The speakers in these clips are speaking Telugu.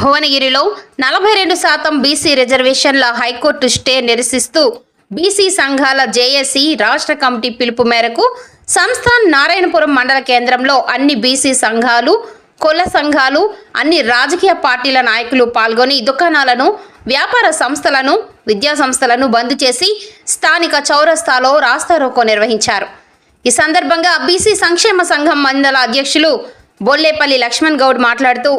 భువనగిరిలో నలభై రెండు శాతం బీసీ రిజర్వేషన్ల హైకోర్టు స్టే నిరసిస్తూ బీసీ సంఘాల జేఏసీ రాష్ట్ర కమిటీ పిలుపు మేరకు సంస్థాన్ నారాయణపురం మండల కేంద్రంలో అన్ని బీసీ సంఘాలు కుల సంఘాలు అన్ని రాజకీయ పార్టీల నాయకులు పాల్గొని దుకాణాలను వ్యాపార సంస్థలను విద్యా సంస్థలను బంద్ చేసి స్థానిక చౌరస్తాలో రాస్తారోకో నిర్వహించారు. ఈ సందర్భంగా బీసీ సంక్షేమ సంఘం మండల అధ్యక్షులు బొల్లేపల్లి లక్ష్మణ్ గౌడ్ మాట్లాడుతూ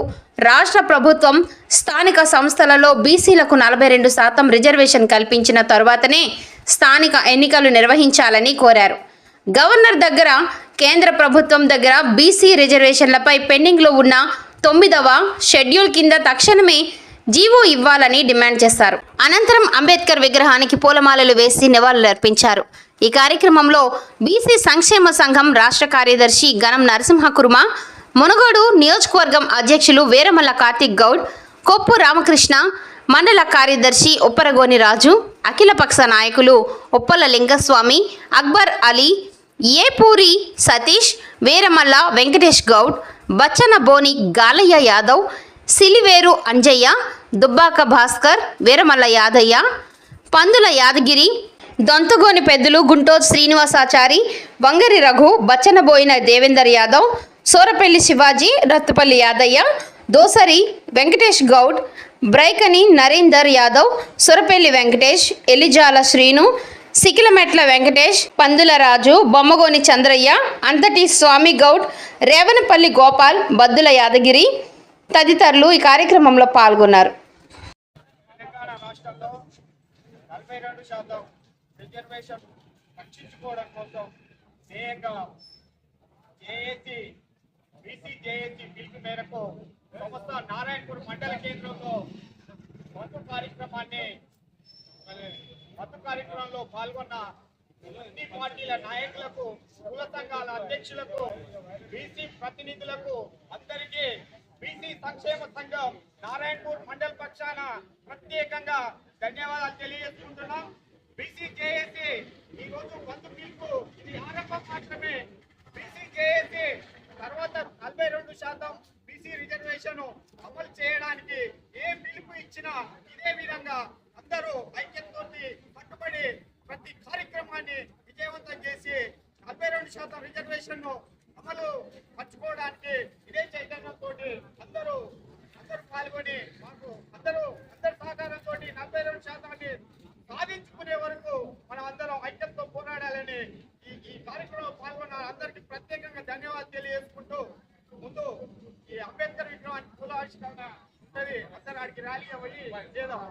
రాష్ట్ర ప్రభుత్వం స్థానిక సంస్థలలో బీసీలకు నలభై రెండు శాతం రిజర్వేషన్ కల్పించిన తరువాతనే స్థానిక ఎన్నికలు నిర్వహించాలని కోరారు. గవర్నర్ దగ్గర కేంద్ర ప్రభుత్వం దగ్గర బీసీ రిజర్వేషన్లపై పెండింగ్లో ఉన్న తొమ్మిదవ షెడ్యూల్ కింద తక్షణమే జీవో ఇవ్వాలని డిమాండ్ చేశారు. అనంతరం అంబేద్కర్ విగ్రహానికి పూలమాలలు వేసి నివాళులర్పించారు. ఈ కార్యక్రమంలో బీసీ సంక్షేమ సంఘం రాష్ట్ర కార్యదర్శి గణం నరసింహకుర్మ మునుగోడు నియోజకవర్గం అధ్యక్షులు వీరమల్ల కార్తిక్ గౌడ్ కొప్పు రామకృష్ణ మండల కార్యదర్శి ఉప్పరగోని రాజు అఖిలపక్ష నాయకులు ఉప్పల లింగస్వామి అక్బర్ అలీ ఏపూరి సతీష్ వీరమల్ల వెంకటేష్ గౌడ్ బచ్చన బోని గాలయ్య యాదవ్ సిలివేరు అంజయ్య దుబ్బాక భాస్కర్ వీరమల్ల యాదయ్య పందుల యాదగిరి దొంతగోని పెద్దలు గుంటూరు శ్రీనివాసాచారి వంగరి రఘు బచ్చనబోయిన దేవేందర్ యాదవ్ సోరపల్లి శివాజీ రత్తుపల్లి యాదయ్య దోసరి వెంకటేష్ గౌడ్ బ్రైకని నరేందర్ యాదవ్ సొరపల్లి వెంకటేష్ ఎలిజాల శ్రీను సికిలమెట్ల వెంకటేష్ పందుల రాజు బొమ్మగోని చంద్రయ్య అంతటి స్వామి గౌడ్ రేవనపల్లి గోపాల్ బద్దుల యాదగిరి తదితరులు ఈ కార్యక్రమంలో పాల్గొన్నారు. రిజర్వేషన్ రక్షించుకోవడం కోసం ధ్యేయంగా జేఏసీ బీసీ జేఏసీ పిలుపు మేరకు సంస్థ నారాయణపూర్ మండల కేంద్రంలో బంధు కార్యక్రమాన్ని మత్తు కార్యక్రమంలో పాల్గొన్న అన్ని పార్టీల నాయకులకు కుల సంఘాల అధ్యక్షులకు బీసీ ప్రతినిధులకు అందరికీ బీసీ సంక్షేమ సంఘం నారాయణపూర్ మండల పక్షాన ప్రత్యేకంగా ధన్యవాదాలు తెలియజేసుకుంటున్నాం. బీసీ జేఏసీ ఈ రోజు బంధు పిలుపు ఇది ఆరంభం మాత్రమే. బీసీ జేఏసీ తర్వాత నలభై రెండు శాతం బీసీ రిజర్వేషన్ అమలు చేయడానికి ఏ పిలుపు ఇచ్చినా ఇదే విధంగా అందరూ ఐక్యంతో పట్టుబడి ప్రతి కార్యక్రమాన్ని విజయవంతం చేసి నలభై రెండు శాతం రిజర్వేషన్ అమలు మర్చుకోవడానికి ఇదే చైతన్యంతో అందరూ అందరూ పాల్గొని మాకు అందరూ అందరి సహకారంతో నలభై రెండు శాతాన్ని సాధించుకునే వరకు మనం అందరం ఐక్యంతో పోరాడాలని ఈ ఈ కార్యక్రమంలో పాల్గొన్న అందరికీ ప్రత్యేకంగా ధన్యవాదాలు తెలియజేసుకుంటూ ముందు ఈ అంబేద్కర్ విగ్రహానికి పూల ఆవిష్కరణ ఉంటది. అందరు ఆడికి ర్యాలీ అయ్యి చేద్దాం